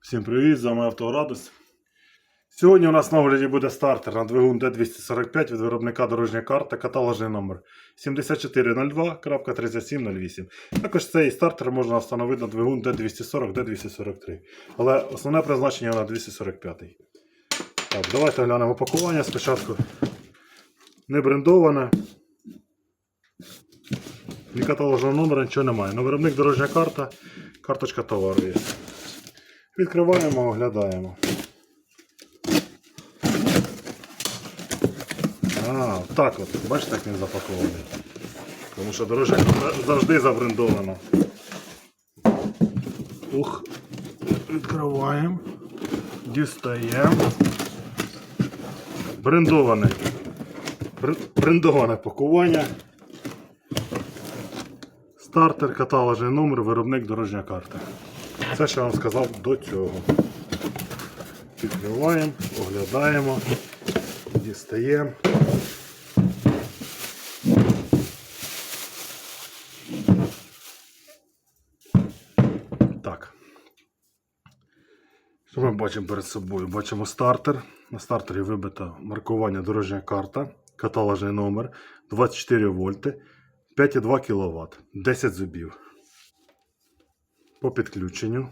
Всім привіт, з вами Автоградус. Сьогодні у нас на огляді буде стартер на двигун D245 від виробника дорожня карта, каталожний номер 7402.3708. Також цей стартер можна встановити на двигун D240, D243. Але основне призначення на 245. Так, давайте глянемо пакування спочатку. Не брендоване. Ні каталожного номера, нічого немає. Но виробник дорожня карта, карточка товару є. Відкриваємо, оглядаємо. А, так от. Бачите, як він запакований. Тому що дорожня завжди забрендована. Ух. Відкриваємо. Дістаємо. Брендований. Бр- Брендоване пакування. Стартер, каталожний номер, виробник дорожня карта. Це що я вам сказав до цього. Відкриваємо, оглядаємо, дістаємо. Так. Що ми бачимо перед собою? Бачимо стартер. На стартері вибито маркування дорожня карта, каталожний номер 24 вольти, 5,2 кВт, 10 зубів. По підключенню.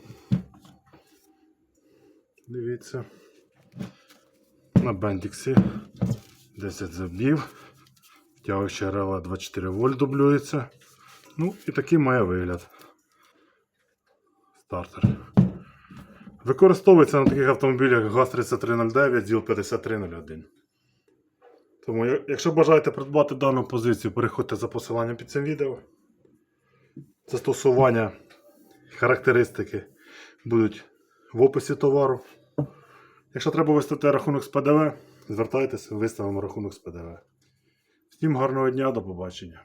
Дивіться. На бендіксі 10 зубів. Втягуюча рела 24 вольт дублюється. Ну і такий має вигляд. Стартер. Використовується на таких автомобілях ГАЗ-3309, ЗІЛ-5301. Тому, якщо бажаєте придбати дану позицію, переходьте за посиланням під цим відео. Застосування характеристики будуть в описі товару. Якщо треба виставити рахунок з ПДВ, звертайтеся, виставимо рахунок з ПДВ. Всім гарного дня, до побачення.